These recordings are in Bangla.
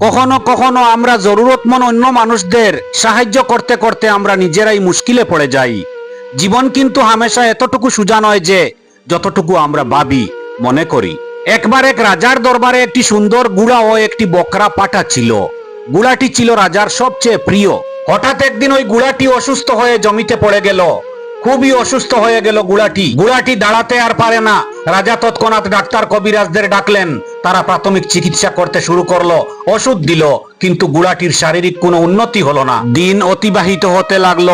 কখনো কখনো আমরা জরুরতমন অন্য মানুষদের সাহায্য করতে করতে আমরা নিজেরাই মুশকিলে পড়ে যাই। জীবন কিন্তু হামেশা এতটুকু সোজা নয় যে যতটুকু আমরা ভাবি, মনে করি। একবার এক রাজার দরবারে একটি সুন্দর গুড়া ও একটি বকরা পাঠা ছিল। গুড়াটি ছিল রাজার সবচেয়ে প্রিয়। হঠাৎ একদিন ওই গুড়াটি অসুস্থ হয়ে জমিতে পড়ে গেল। খুবই অসুস্থ হয়ে গেল গুড়াটি। গুড়াটি দাঁড়াতে আর পারে না। রাজা তৎক্ষণাৎ ডাক্তার কবিরাজদের ডাকলেন। তারা প্রাথমিক চিকিৎসা করতে শুরু করল। ওষুধ দিল, কিন্তু গুড়াটির শারীরিক কোনো উন্নতি হলো না। দিন অতিবাহিত হতে লাগল।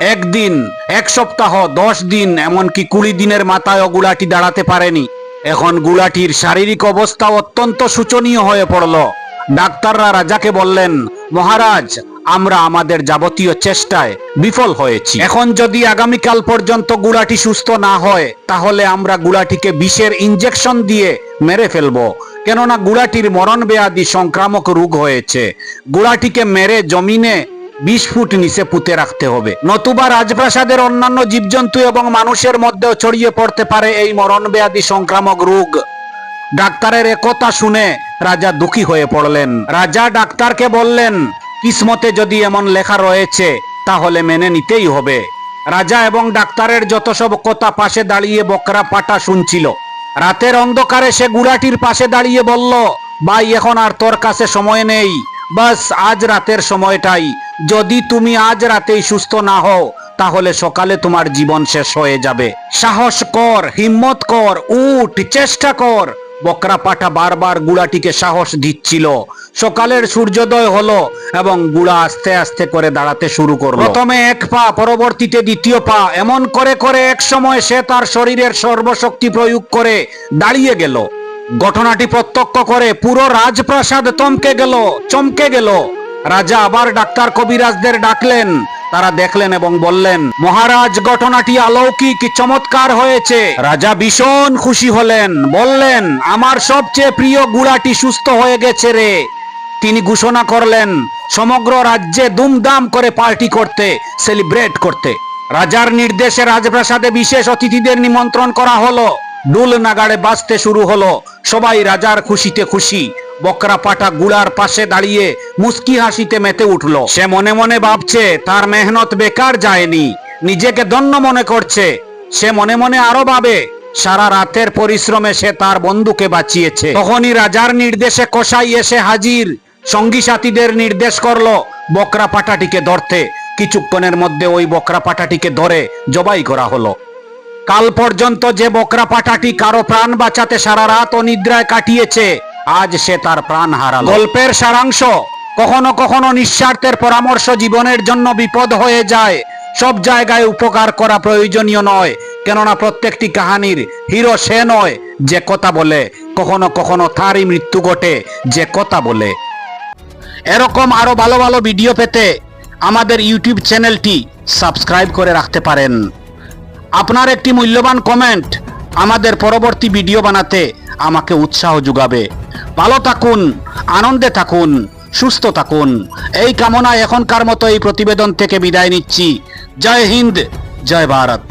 একদিন, এক সপ্তাহ, দশ দিন, এমনকি কুড়ি দিনের মাথায় গুড়াটি দাঁড়াতে পারেনি। এখন গুড়াটির শারীরিক অবস্থা অত্যন্ত শোচনীয় হয়ে পড়ল। ডাক্তাররা রাজাকে বললেন, মহারাজ আমরা আমাদের যাবতীয় চেষ্টায় বিফল হয়েছি। এখন যদি আগামীকাল পর্যন্ত গুড়াটি সুস্থ না হয়, তাহলে আমরা গুড়াটিকে বিষের ইঞ্জেকশন দিয়ে মেরে ফেলব। কেননা গুড়াটির মরণ ব্যাধি সংক্রামক রোগ হয়েছে। গুড়াটিকে মেরে জমিনে বিশ ফুট নিচে পুঁতে রাখতে হবে। নতুবা রাজপ্রাসাদের অন্যান্য জীবজন্তু এবং মানুষের মধ্যেও ছড়িয়ে পড়তে পারে এই মরণ ব্যাধি সংক্রামক রোগ। ডাক্তারের একথা শুনে রাজা দুঃখী হয়ে পড়লেন। রাজা ডাক্তারকে বললেন কিসমতে যদি এমন লেখা রয়েছে, তাহলে মেনে নিতেই হবে। রাজা এবং ডাক্তারের যত সব কথা পাশে দাঁড়িয়ে বকরা পাটা শুনছিল। রাতের অন্ধকারে সে গুড়াটির পাশে দাঁড়িয়ে বলল, ভাই, এখন আর তোর কাছে সময় নেই। বাস, আজ রাতের সময়টাই। যদি তুমি আজ রাতেই সুস্থ না হও, তাহলে সকালে তোমার জীবন শেষ হয়ে যাবে। সাহস কর, হিম্মত কর, উঠ, চেষ্টা কর। বকরা পাঠা বারবার গুড়াটিকে সাহস দিচ্ছিল। সকালের সূর্যোদয় হলো এবং গুড়া আস্তে আস্তে করে দাঁড়াতে শুরু করল। প্রথমে এক পা, পরবর্তীতে দ্বিতীয় পা। এমন করে করে এক সময় সে তার শরীরের সর্বশক্তি প্রয়োগ করে দাঁড়িয়ে গেল। ঘটনাটি প্রত্যক্ষ করে পুরো রাজপ্রাসাদ থমকে গেল, চমকে গেল। রাজা আবার ডাক্তার কবিরাজদের ডাকলেন তারা দেখলেন এবং বললেন, মহারাজ, ঘটনাটি অলৌকিক, চমৎকার হয়েছে। রাজা ভীষণ খুশি হলেন, বললেন, আমার সবচেয়ে প্রিয় গুড়াটি সুস্থ হয়ে গেছে রে। তিনি ঘোষণা করলেন, সমগ্র রাজ্যে দুমদাম করে পার্টি করতে, সেলিব্রেট করতে। রাজার নির্দেশে রাজপ্রাসাদে বিশেষ অতিথিদের নিমন্ত্রণ করা হলো। ডুল নাগাড়ে বাঁচতে শুরু হলো। সবাই রাজার খুশিতে খুশি। বকরা পাটা গুড়ার পাশে দাঁড়িয়ে মুস্কি হাসিতে মেতে উঠল। সে মনে মনে ভাবছে, তার মেহনত বেকার যায়নি, নিজেকে ধন্য মনে করছে। সে মনে মনে আরও ভাবে, সারা রাতের পরিশ্রমে সে তার বন্ধুকে বাঁচিয়েছে। তখনই রাজার নির্দেশে কষাই এসে হাজির। সঙ্গী সাথীদের নির্দেশ করল বকরা পাটাটিকে ধরতে। কিছুক্ষণের মধ্যে ওই বকরা পাটাটিকে ধরে জবাই করা হলো। কাল পর্যন্ত যে বকরা পাঠাটি কারও প্রাণ বাঁচাতে সারা রাত অনিদ্রায় কাটিয়েছে আজ সে তার প্রাণ হারাল। গল্পের সারাংশ, কখনো কখনো নিঃস্বার্থের পরামর্শ জীবনের জন্য বিপদ হয়ে যায়। সব জায়গায় উপকার করা প্রয়োজনীয় নয়, কেননা প্রত্যেকটি কাহানির হিরো সে নয়, যে কথা বলে। কখনো কখনো তারই মৃত্যু ঘটে, যে কথা বলে। এরকম আরও ভালো ভালো ভিডিও পেতে আমাদের ইউটিউব চ্যানেলটি সাবস্ক্রাইব করে রাখতে পারেন। আপনার একটি মূল্যবান কমেন্ট আমাদের পরবর্তী ভিডিও বানাতে আমাকে উৎসাহ যোগাবে। ভালো থাকুন, আনন্দে থাকুন, সুস্থ থাকুন। এই কামনায় এখনকার মতো এই প্রতিবেদন থেকে বিদায় নিচ্ছি। জয় হিন্দ, জয় ভারত।